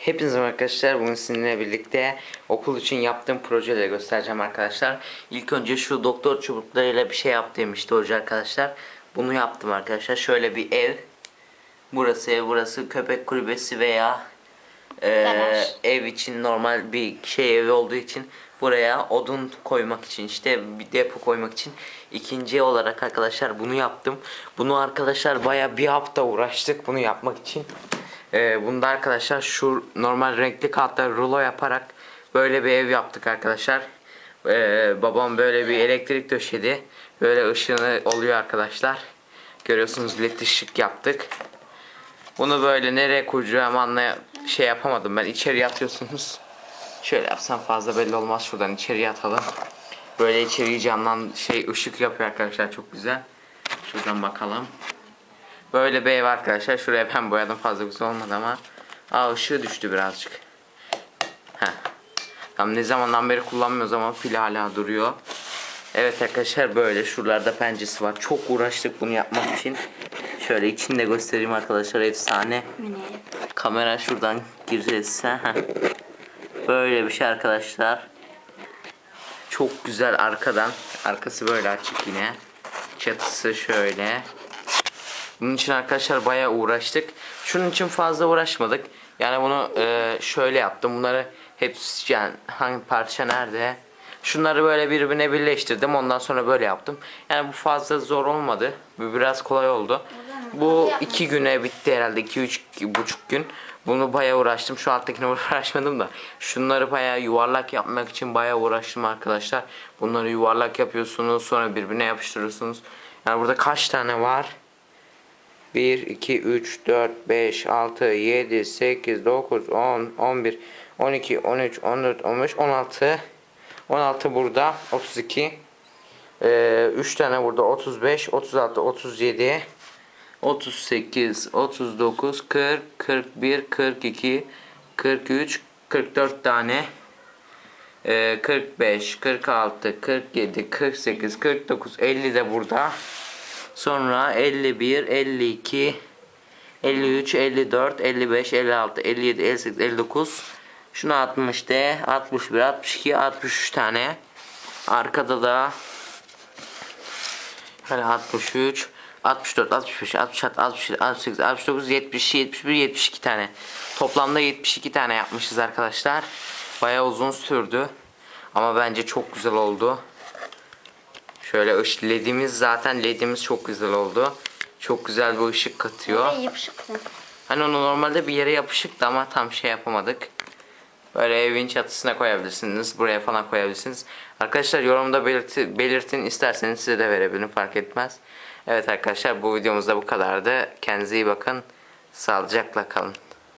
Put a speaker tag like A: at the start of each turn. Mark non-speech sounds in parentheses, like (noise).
A: Hepinize merhaba arkadaşlar bugün sizinle birlikte okul için yaptığım projeleri göstereceğim arkadaşlar. İlk önce şu doktor çubuklarıyla bir şey yap demişti hoca arkadaşlar. Bunu yaptım arkadaşlar. Şöyle bir ev. Burası ev, burası köpek kulübesi veya e, ev için normal bir şey evi olduğu için buraya odun koymak için işte bir depo koymak için ikinci olarak arkadaşlar bunu yaptım. Bunu arkadaşlar baya bir hafta uğraştık bunu yapmak için. Ee, bunda arkadaşlar şu normal renkli kağıtları rulo yaparak böyle bir ev yaptık arkadaşlar. Ee, babam böyle bir elektrik döşedi. Böyle ışığını oluyor arkadaşlar. Görüyorsunuz led ışık yaptık. Bunu böyle nereye koyacağım anlay şey yapamadım ben. İçeri atıyorsunuz. Şöyle yapsam fazla belli olmaz. Şuradan içeriye atalım. Böyle içeriği canlan şey ışık yapıyor arkadaşlar çok güzel. Şuradan bakalım. Böyle bir ev arkadaşlar. Şuraya ben boyadım fazla güzel olmadı ama. Aa ışığı düştü birazcık. Heh. Tam ne zamandan beri kullanmıyoruz ama pil hala duruyor. Evet arkadaşlar böyle şuralarda penceresi var. Çok uğraştık bunu yapmak için. Şöyle içini de göstereyim arkadaşlar efsane. Kamera şuradan girerse. heh. Böyle bir şey arkadaşlar. Çok güzel arkadan. Arkası böyle açık yine. Çatısı şöyle. Bunun için arkadaşlar bayağı uğraştık. Şunun için fazla uğraşmadık. Yani bunu e, şöyle yaptım. Bunları hepsi yani hangi parça nerede? Şunları böyle birbirine birleştirdim. Ondan sonra böyle yaptım. Yani bu fazla zor olmadı. Bu biraz kolay oldu. Bu iki güne bitti herhalde. iki üç buçuk gün. Bunu bayağı uğraştım. Şu alttakine (laughs) uğraşmadım da. Şunları bayağı yuvarlak yapmak için bayağı uğraştım arkadaşlar. Bunları yuvarlak yapıyorsunuz. Sonra birbirine yapıştırıyorsunuz. Yani burada kaç tane var? 1, 2, 3, 4, 5, 6, 7, 8, 9, 10, 11, 12, 13, 14, 15, 16. 16 burada. 32. Ee, 3 tane burada. 35, 36, 37. 38, 39, 40, 41, 42, 43, 44 tane. Ee, 45, 46, 47, 48, 49, 50 de burada. Sonra 51, 52, 53, 54, 55, 56, 57, 58, 59. Şuna 60 de 61, 62, 63 tane. Arkada da Şöyle 63, 64, 65, 66, 67, 68, 69, 70, 71, 72 tane. Toplamda 72 tane yapmışız arkadaşlar. Bayağı uzun sürdü. Ama bence çok güzel oldu. Şöyle ış ledimiz zaten ledimiz çok güzel oldu. Çok güzel bir ışık katıyor.
B: Ve yapışıklı.
A: Hani onu normalde bir yere yapışıktı ama tam şey yapamadık. Böyle evin çatısına koyabilirsiniz. Buraya falan koyabilirsiniz. Arkadaşlar yorumda belirti, belirtin isterseniz size de verebilirim fark etmez. Evet arkadaşlar bu videomuzda bu kadardı. Kendinize iyi bakın. Sağlıcakla kalın.